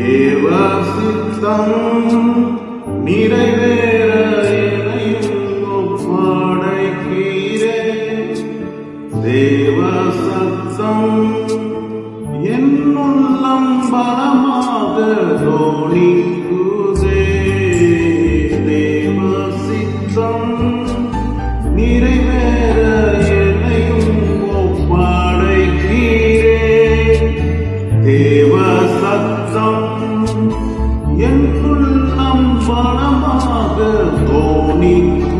தேவசித்தம் நிறைவேற ஒப்படைக்கிறே. தேவசத்தம் என்னுள்ளம் பலமாக தோணிக்கு 你。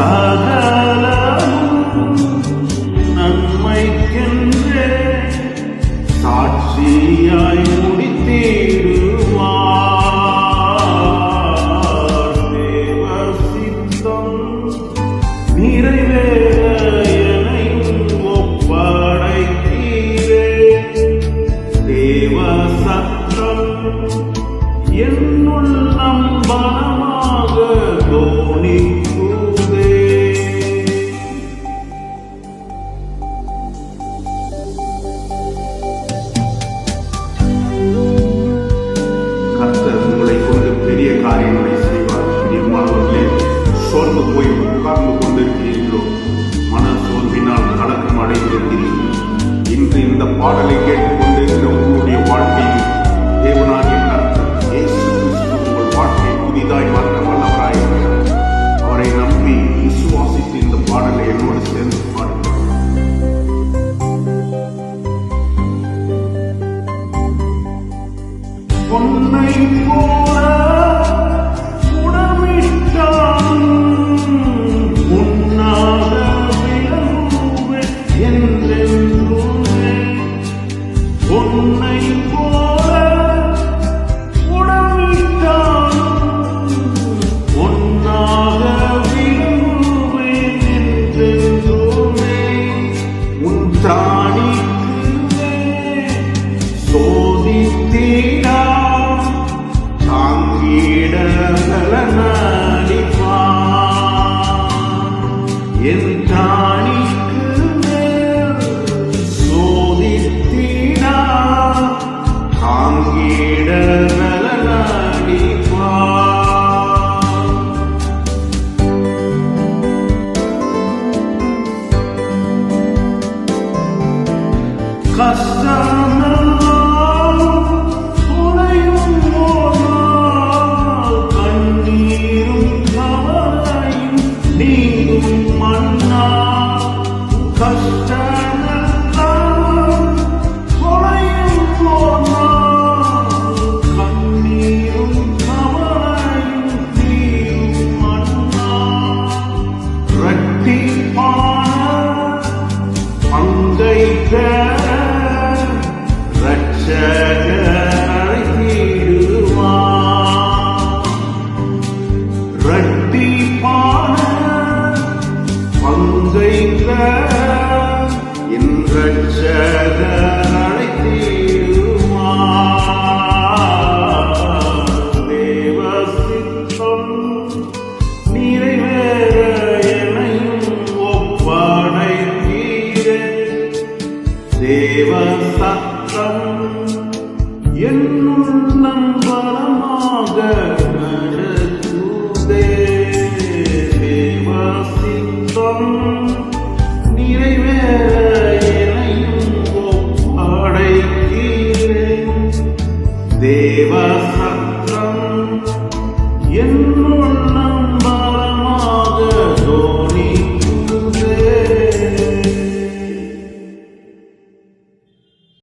சகலமும் நன்மைக்கென்றே சாட்சியாய் முடித்தேடுவார். தேவ சித்தம் நிறைவேற எனையும் ஒப்படைத்தீரே. தேவ சத்தம் போய் உட்கார்ந்து கொண்டிருக்கிறீர்களோ? மன சோர்வினால் கலக்கம் அடைந்திருக்கிறீர்கள் இன்று இந்த பாடலை கேட்டு must Together. தேவசத்திரம் என்னுள்ள